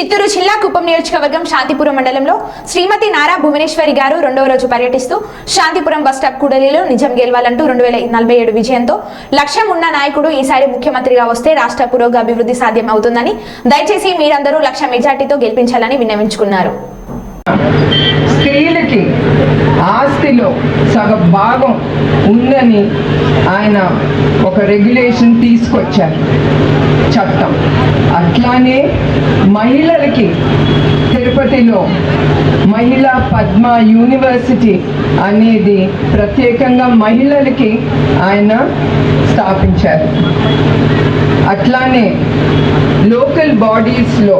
చిత్తూరు జిల్లా కుప్పం నియోజకవర్గం శాంతిపురం మండలంలో శ్రీమతి నారా భువనేశ్వరి గారు రెండవ రోజు పర్యటిస్తూ శాంతిపురం బస్టాప్ కూడలిలో నిజం గెలవాలంటూ రెండు వేల నలభై ఏడు విజయంతో లక్ష్యం ఉన్న నాయకుడు ఈసారి ముఖ్యమంత్రిగా వస్తే రాష్ట్ర పురోగ అభివృద్ధి సాధ్యం అవుతుందని దయచేసి మీరందరూ లక్ష మెజార్టీతో గెలిపించాలని విన్నవించుకున్నారు. స్త్రీలకి ఆస్తిలో సగ భాగం ఉందని ఆయన ఒక రెగ్యులేషన్ తీసుకొచ్చారు. చట్టం. అట్లానే మహిళలకి తిరుపతిలో మహిళా పద్మ యూనివర్సిటీ అనేది ప్రత్యేకంగా మహిళలకి ఆయన స్థాపించారు. అట్లానే లోకల్ బాడీస్లో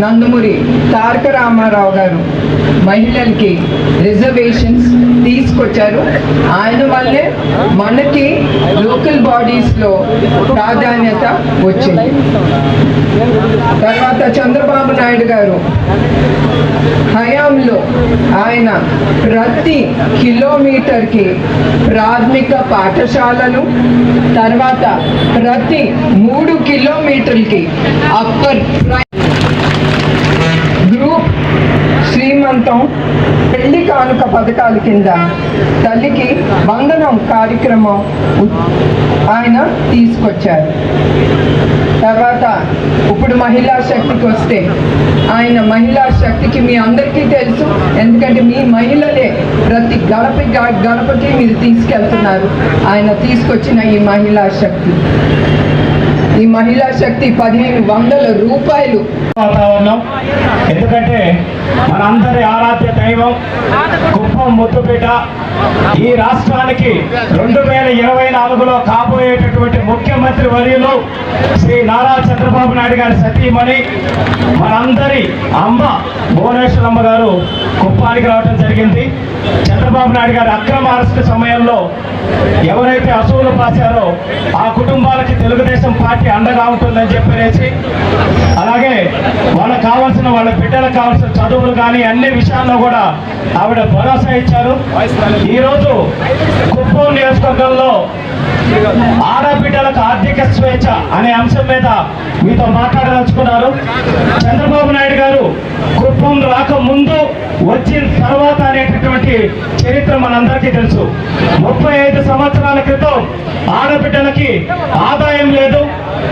నందమూరి తారక రామారావు గారు మహిళలకి రిజర్వేషన్స్ తీసుకొచ్చారు. ఆయన వల్లే మనకి లోకల్ బాడీస్లో ప్రాధాన్యత వచ్చింది. తర్వాత చంద్రబాబు నాయుడు గారు హయాంలో ఆయన ప్రతి కిలోమీటర్కి ప్రాథమిక పాఠశాలలు తర్వాత ప్రతి మూడు కిలోమీటర్లకి అప్పర్ గ్రూప్ శ్రీమంతం పెళ్ళి కానుక పథకాల కింద తల్లికి వందనం కార్యక్రమం ఆయన తీసుకొచ్చారు. తర్వాత ఇప్పుడు మహిళా శక్తికి వస్తే ఆయన మహిళా శక్తికి మీ అందరికీ తెలుసు. ఎందుకంటే మీ మహిళలే ప్రతి గడప గడపకి మీరు తీసుకెళ్తున్నారు. ఆయన తీసుకొచ్చిన ఈ మహిళా శక్తి. ఈ మహిళా శక్తి పదిహేను వందల రూపాయలు. వాతావరణం ఎందుకంటే మనందరి ఆరాధ్య దైవం కుప్పం ముద్దుపేట ఈ రాష్ట్రానికి రెండు వేల ఇరవై నాలుగులో కాబోయేటటువంటి ముఖ్యమంత్రి వర్యులు శ్రీ నారా చంద్రబాబు నాయుడు గారి సతీమణి మనందరి అమ్మ భువనేశ్వరమ్మ గారు కుప్పానికి రావడం జరిగింది. చంద్రబాబు నాయుడు గారి అక్రమ అరెస్టు సమయంలో ఎవరైతే అసూలు పాశారో ఆ కుటుంబాలకి తెలుగుదేశం పార్టీ అండగా ఉంటుందని చెప్పేసి అలాగే వాళ్ళకి కావాల్సిన వాళ్ళ బిడ్డలకు కావాల్సిన చదువులు కానీ అన్ని విషయాల్లో కూడా ఆవిడ భరోసా ఇచ్చారు. ఈరోజు కుప్పం నియోజకవర్గంలో ఆడబిడ్డలకు ఆర్థిక స్వేచ్ఛ అనే అంశం మీద మీతో మాట్లాడదలుచుకున్నారు. చంద్రబాబు నాయుడు గారు కుప్పం రాకముందు వచ్చిన తర్వాత అనేటటువంటి చరిత్ర మనందరికీ తెలుసు. ముప్పై ఐదు సంవత్సరాల క్రితం ఆడబిడ్డలకి ఆదాయం లేదు.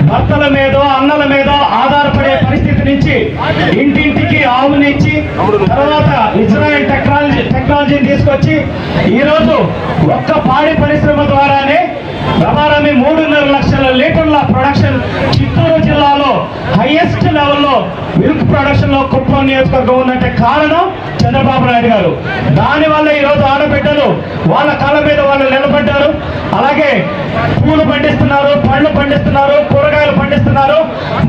భర్తల మీదో అన్నల మీదో ఆధారపడే పరిస్థితి నుంచి ఇంటింటికి ఆవునిచ్చి తర్వాత ఇజ్రాయెల్ టెక్నాలజీ టెక్నాలజీని తీసుకొచ్చి ఈరోజు ఒక్క పాడి పరిశ్రమ ద్వారానే రమారమి మూడున్నర లక్షల లీటర్ల ప్రొడక్షన్ చిత్తూరు జిల్లాలో హైయెస్ట్ లెవెల్లో మిల్క్ ప్రొడక్షన్లో కుప్పం నియోజకవర్గం ఉందంటే కారణం చంద్రబాబు నాయుడు గారు. దానివల్ల ఈరోజు ఆడబిడ్డలు వాళ్ళ కాళ్ళ మీద వాళ్ళు అలాగే పూలు పండిస్తున్నారు పళ్ళు పండిస్తున్నారు కూరగాయలు పండిస్తున్నారు.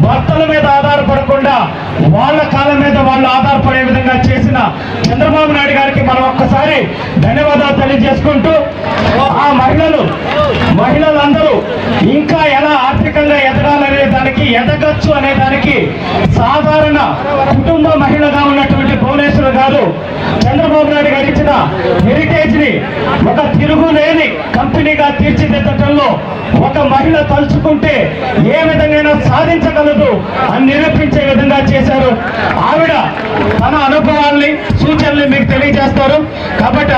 భర్తల మీద ఆధారపడకుండా వాళ్ళ కాలం మీద వాళ్ళు ఆధారపడే విధంగా చేసిన చంద్రబాబు నాయుడు గారికి మనం ఒక్కసారి ధన్యవాదాలు తెలియజేసుకుంటూ ఆ మహిళలు మహిళలందరూ ఇంకా ఎలా ఆర్థికంగా ఎదగాలనే దానికి ఎదగచ్చు అనే దానికి సాధారణ కుటుంబ మహిళగా ఉన్నటువంటి భువనేశ్వర్ గారు చంద్రబాబు నాయుడు గారు ఇచ్చిన హెరిటేజ్ని ఒక తిరుగులేని కంపెనీగా తీర్చిదిద్దటంలో ఒక మహిళ తలుచుకుంటే ఏ విధంగా సాధించగలదు అని నిరూపించే విధంగా చేశారు. ఆవిడ తన అనుభవాల్ని సూచనల్ని మీకు తెలియజేస్తారు. కాబట్టి